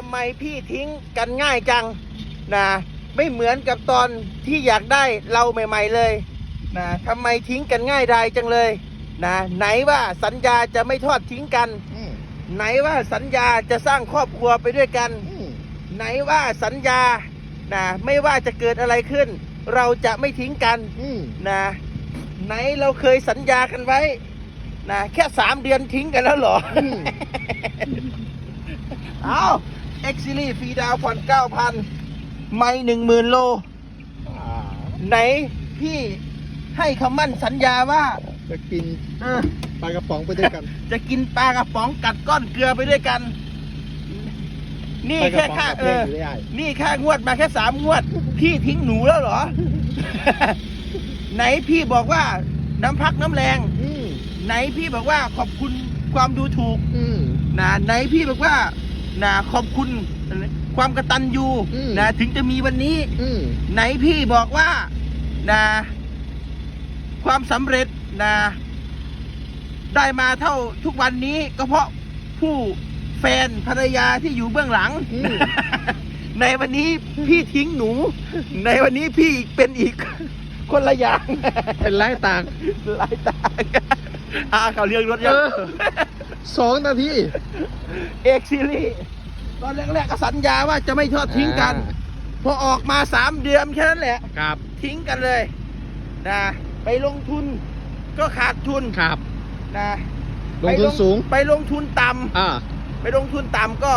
ทำไมพี่ทิ้งกันง่ายจังนะไม่เหมือนกับตอนที่อยากได้เราใหม่ ๆเลยนะทำไมทิ้งกันง่ายดายจังเลยนะไหนว่าสัญญาจะไม่ทอดทิ้งกันอืมไหนว่าสัญญาจะสร้างครอบครัวไปด้วยกันอืมไหนว่าสัญญานะไม่ว่าจะเกิดอะไรขึ้น เราจะไม่ทิ้งกันอืมนะไหนเราเคยสัญญากันไว้นะแค่สามเดือนทิ้งกันแล้วเหรออืมเอา เอ็กซิลี่ฟรีดาวผ่อนเก้าพันไม่หนึ่งหมื่นโลอ่าไหนพี่ให้คำมั่นสัญญาว่าจะกินเออปลากระป๋องไปด้วยกัน จะกินปลากระป๋องกัดก้อนเกลือไปด้วยกัน นี่ปลากระแค่ป๋องค่ากับเอเพลงออยู่ได้นี่ค่างวดมาแค่สามงวด พี่ทิ้งหนูแล้วเหรอ ไหนพี่บอกว่าน้ำพักน้ำแรง อืมไหนพี่บอกว่าขอบคุณความดูถูกอืมนะไหนพี่บอกว่า นะขอบคุณความกระตันยูอืม นะถึงจะมีวันนี้ อืม ไหนพี่บอกว่านะความสำเร็จนะได้มาเท่าทุกวันนี้ก็เพราะผู้แฟนภรรยาที่อยู่เบื้องหลัง อืม ในวันนี้พี่ทิ้งหนู ในวันนี้พี่เป็นอีก คนละอย่าง เป็นไรต่าง หลายตางอ่าเขาเรียกรถยัเองอสองนาที เอกซีรีส์ตอนแรกๆก็สัญญาว่าจะไม่ทอดทิ้งกัน พอออกมาสามเดือนแค่นั้นแหละ ครับ ทิ้งกันเลยนะไปลงทุนก็ขาดทุนครับ นะลงทุนสูง ไปลงทุนต่ำอ่าไปลงทุนต่ำก็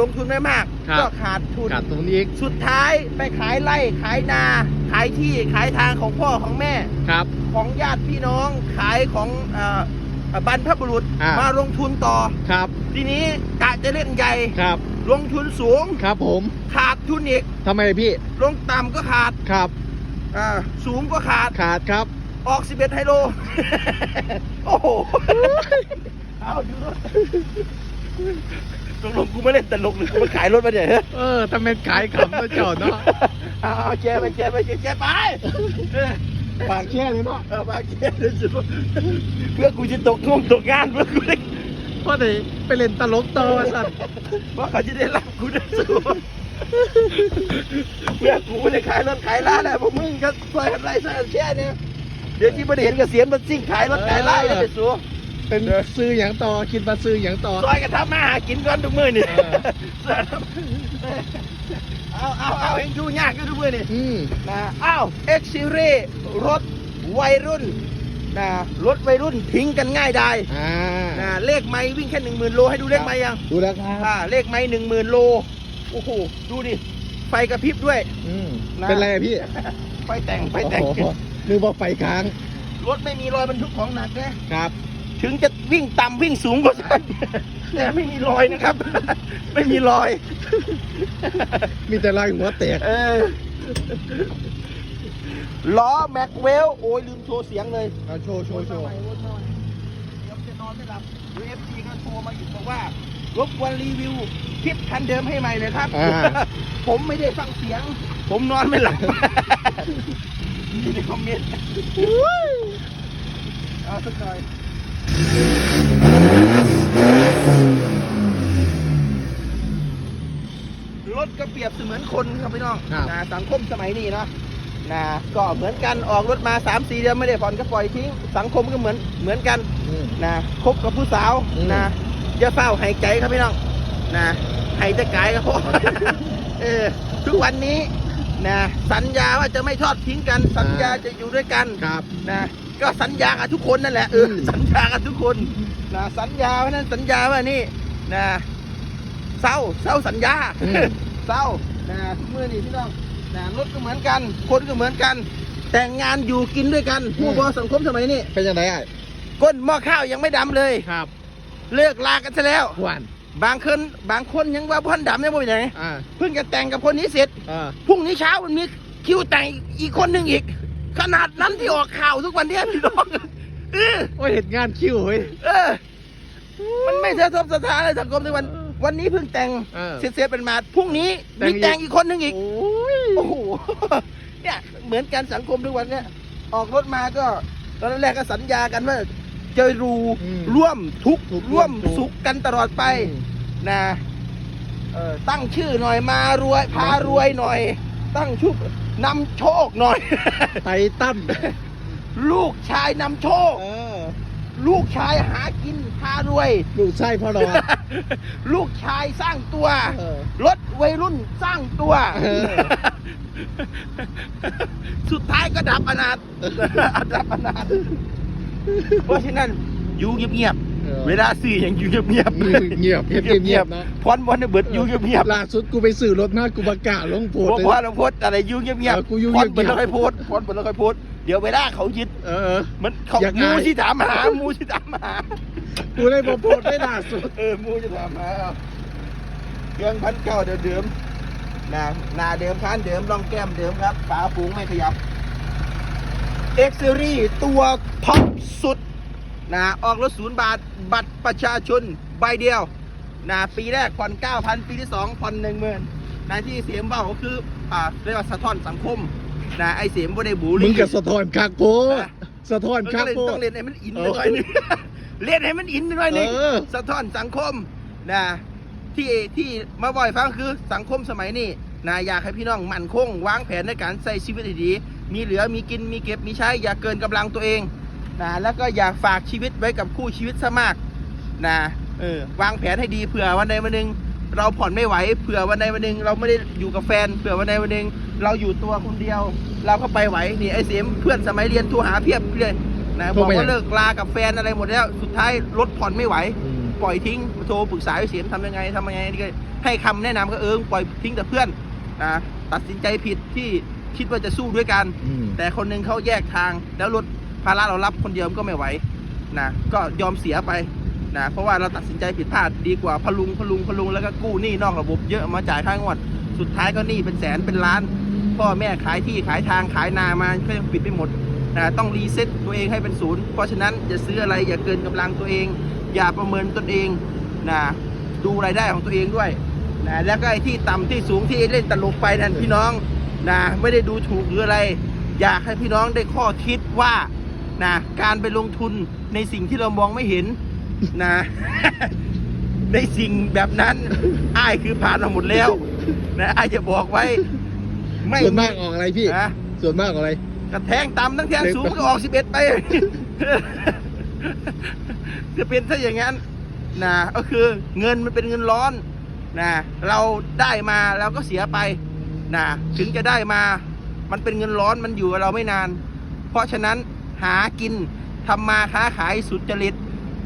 ลงทุนไม่มากครับก็ขาดทุนขาดตรงนี้อีกสุดท้ายไปขายไร่ขายนา ขายที่ขายทางของพ่อของแม่ครับ ของญาติพี่น้องขายของเอ่อเอ่อ บรรพบุรุษอ่าม มาลงทุนต่อ ครับทีนี้กะจะเล่นใหญ่ครับลงทุนสูง ครับผมขาดทุนอีกทำไมพี่ลงต่ำก็ขาดครับอ่าสูงก็ขาดขาดครับ ออก11ไฮโล โอ้โหเอาดูรถตกลงกูไม่เล่นตลกหรือกูมาขายรถมาเนี่ยเออทำเป็นขายขำตัวเจ้าเนาะ เอาเอาแชร์ไปแชร์ไปแชร์แชร์ไปเออป ปากแค่เลยเนาะเออมาแค่เลยสิเพื่อกูจะตกงงตกงานเพื่อกูได้เพราะไหนไปเล่นตลกต่อสัตว์เพราะเขาจะได้รับกูได้สู้เพื่อกูไม่ได้ขายรถขายร้านแล้วพวกมึงก็ซอยอะไล่ซอยแช่เนี่ยเดี๋ยวที่ไม่ได้เห็นเกษียณมันซิ่งขายรถขายร้านเลยสู้ เป็นซื้ออย่างต่อคิดมาซื้ออย่างต่อซอยกันทำมาหากินก่อนทุกมื้อนี่เออเอาเอาเอาเองดูยากก็ทุกมื้อนี่อืมนะอ้าวเอ็กซิรีรถวัยรุ่นนะรถวัยรุ่นทิ้งกันง่ายได้อ่านะเลขไม้วิ่งแค่หนึ่งหมื่นโลให้ดูเลขไม้ยังดูแล้วครับอ่าเลขไม้หนึ่งหมื่นโลโอ้โหดูดิไฟกระพริบด้วยอืมนะเป็นไรอะพี่ไฟแต่งไฟแต่งโอ้โหนึกว่าไฟค้างรถไม่มีรอยบรรทุกของหนักนะครับ ถึงจะวิ่งต่ำวิ่งสูงก็ใช่แต่ไม่มีรอยนะครับ ไม่มีรอย มีแต่รอยหัวแตกเออล้อแม็กเวลโอ้ยลืมโชว์เสียงเลยเอาโชว์โชว์โชว์เดี๋ยวจะนอนไม่หลับดูเอฟซีก็โทรมาอีกบอกว่ารบกวนรีวิวคลิปคันเดิมให้ใหม่เลยครับอ่าผมไม่ได้ฟังเสียง ผมนอนไม่หลับอยู่ในคอมเมนต์เอาสักหน่อย รถก็เปรียบเสมือนคนครับพี่น้องครับนะสังคมสมัยนี้เนาะนะก็เหมือนกันออกรถมา3 4เดือนไม่ได้ผ่อนก็ปล่อยทิ้งสังคมก็เหมือนเหมือนกันอืมนะคบกับผู้สาวอืม นะอย่าเฝ้าหายใจครับพี่น้องนะหายใจกายก็พอ เออทุกวันนี้นะสัญญาว่าจะไม่ทอดทิ้งกัน สัญญาจะอยู่ด้วยกัน ครับ นะ ก็สัญญากับทุกคนนั่นแหละเอออมสัญญากับทุกคนนะสัญญาว่านั้นสัญญาว่านี่นะเศร้าเศร้าสัญญาอืมเศร้านะทุกมื่อนี่พี่น้องนะรถก็เหมือนกัน คนก็เหมือนกัน แต่งงานอยู่กินด้วยกันผู้บอสังคมสมัยนี้เป็นยังไงอะก้นหม้อข้าวยังไม่ดำเลยครับ เลิกลากันซะแล้วหวานบางคนบางคนยังว่าพ่นดำยังไม่เป็นไงอ่าเพิ่งจะแต่งกับคนนี้เสร็จอ่าพรุ่งนี้เช้ามันมีคิวแต่งอีกคนหนึ่งอีก ขนาดนั้นที่ออกข่าวทุกวันเนี้ยพี่น้องเออโอ้ยเห็นงานคิวเฮ้ย เออ มันไม่สะทบสถานเลยสังคมในวัน วันนี้เพิ่งแต่งเออเสร็จเสร็จเป็นมาพรุ่งนี้แต่งมีอีก แต่งอีกคนหนึ่งอีก โอ้ยโอ้โห เนี่ยเหมือนกันสังคมทุกวันเนี่ย ออกรถมาก็ตอนแรกก็สัญญากันว่าจะรูอืมร่วมทุกข์ทุกข์ร่ร่ววมมสุขสุขกันตลอดไปอืม นะเออตั้งชื่อหน่อยมารวยพารวยหน่อย ตั้งชื่อ นำโชคหน่อย ไททันลูกชายนำโชค เออ ลูกชายหากินพารวย ลูกไส้พ่อรอดลูกชายสร้างตัว เออรถวัยรุ่นสร้างตัว เออ สุดท้ายก็ดับอนาถดับอนาถเพราะฉะนั้นอยู่เงียบเออๆ เวลาซื้ออย่างอยู่เงียบๆเงียบเงียบเงียบเงียบนะพรบอลเนี่ยเบิดอยู่เงียบๆล่าสุดกูไปซื้อรถมากูประกาศลงโพพสต์วกเลยพ่อเราโพสต์อะไรอยู่เงียบเออกูอยู่พรเงีเปิดยบๆแล้วค่อยโพสต์พรเปิดแล้วค่อยโพสต์เดี๋ยวเวลาเขายึดเออมันเขาอยากมูอายที่ถามหามูที่ถามหากูได้มาโพสต์ได้ล่าสุดเออมูที่ถามหาเอาเครื่องพันเก้าเดิมเดิมๆนะหนาเดิมคันเดิมรองแก้มเดิมครับฝาฝูงไม่ขยับเอ็กซ์ซีรีตัวท็อปสุด นะออกรถศูนย์บาท บัตรประชาชนใบเดียวนะปีแรกผ่อน9,000 ปีที่ 2ผ่อน10,000นะที่เสียมเบาก็คืออ่าเรียกว่าสะท้อนสังคมนะไอเสียมบ่ได้บูลมึงลี่กับสะท้อนคาโกนะสะท้อนมันคาก็เลยโกต้องเรียนให้มันอินเอหอน่อยนึงเรียนให้มันอินหน่อยนึงเออสะท้อนสังคมนะที่ที่มาบ่อยฟังคือสังคมสมัยนี้นะอยากให้พี่น้องมั่นคง วางแผนในการใช้ชีวิตให้ดี มีเหลือมีกินมีเก็บมีใช้อย่าเกินกำลังตัวเอง นะแล้วก็อยากฝากชีวิตไว้กับคู่ชีวิตซะมากนะเออวางแผนให้ดีเผื่อวันใดวันหนึ่งเราผ่อนไม่ไหวเผื่อวันใดวันหนึ่งเราไม่ได้อยู่กับแฟนเผื่อวันใดวันหนึ่งเราอยู่ตัวคนเดียว เราก็ไปไหวนี่ไอ้เสียมเพื่อนสมัยเรียนโทรหาเพียบเลยนะบอกว่าเลิกลากับแฟนอะไรหมดแล้วสุดท้ายรถผ่อนไม่ไหวอืมปล่อยทิ้งโทรปรึกษาไอ้เสียมทำยังไงทำยังไงนี่ก็ให้คำแนะนำก็เออปล่อยทิ้งแต่เพื่อนนะตัดสินใจผิดที่คิดว่าจะสู้ด้วยกันอืมแต่คนหนึงเขาแยกทางแล้วรถ ภาระเรารับคนเดียวมันก็ไม่ไหวนะก็ยอมเสียไปนะเพราะว่าเราตัดสินใจผิดพลาดดีกว่าพลุงพลุงพลุงแล้วก็กู้หนี้นอกระบบเยอะมาจ่ายค่างวด สุดท้ายก็หนี้เป็นแสนเป็นล้าน พ่อแม่ขายที่ขายทางขายนามาก็ยังปิดไม่หมดนะต้องรีเซ็ตตัวเองให้เป็นศูนย์เพราะฉะนั้นจะซื้ออะไรอย่าเกินกำลังตัวเอง อย่าประเมินตนเองนะดูรายได้ของตัวเองด้วยนะแล้วก็ไอ้ที่ต่ำที่สูงที่เล่นตลกไปนั่นพี่น้องนะไม่ได้ดูถูกหรืออะไร อยากให้พี่น้องได้ข้อคิดว่า นะการไปลงทุนในสิ่งที่เรามองไม่เห็นนะ ในสิ่งแบบนั้นอ้ายคือผ่านมาหมดแล้ว นะอ้ายจะบอกไว้ ไม่ส่วนมากออกอะไรพี่ นะส่วนมากออกอะไร กระแทงต่ำทั้งแทงสูงก็ออกสิบเอ็ดไป จะเป็นถ้าอย่างนั้นนะก็คือเงินมันเป็นเงินร้อนนะเราได้มาเราก็เสียไปนะถึงจะได้มา มันเป็นเงินร้อนมันอยู่กับเราไม่นาน เพราะฉะนั้น หากินทำมาค้าขายสุจริต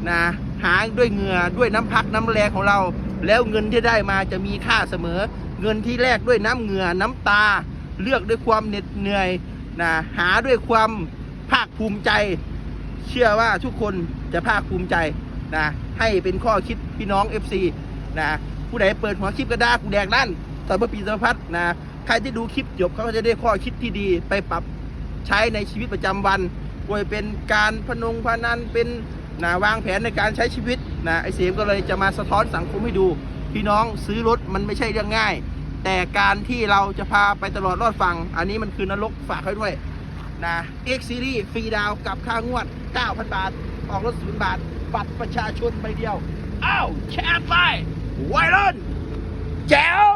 นะหาด้วยเหงื่อด้วยน้ำพักน้ำแรงของเรา แล้วเงินที่ได้มาจะมีค่าเสมอ เงินที่แลกด้วยน้ำเหงื่อน้ำตา เลือกด้วยความเหน็ดเหนื่อยนะหาด้วยความภาคภูมิใจ เชื่อว่าทุกคนจะภาคภูมิใจนะให้เป็นข้อคิดพี่น้อง FC นะผู้ใดเปิดหัวคลิปก็ได้กูแดกลั่นสัมภปีสัพัฒนะใครที่ดูคลิปจบเขาก็จะได้ข้อคิดที่ดีไปปรับใช้ในชีวิตประจำวัน โดยเป็นการพนุงพนันเป็นนะวางแผนในการใช้ชีวิตนะไอเสียมก็เลยจะมาสะท้อนสังคมให้ดู พี่น้องซื้อรถมันไม่ใช่เรื่องง่าย แต่การที่เราจะพาไปตลอดรอดฟัง อันนี้มันคือนรกฝากไว้ด้วยนะ X Series ฟรีดาวกับค่างวด 9,000 บาท ออกรถศูนย์บาท บัตรประชาชนใบเดียว อ้าว แชร์ไปไวรัลแจ๋ว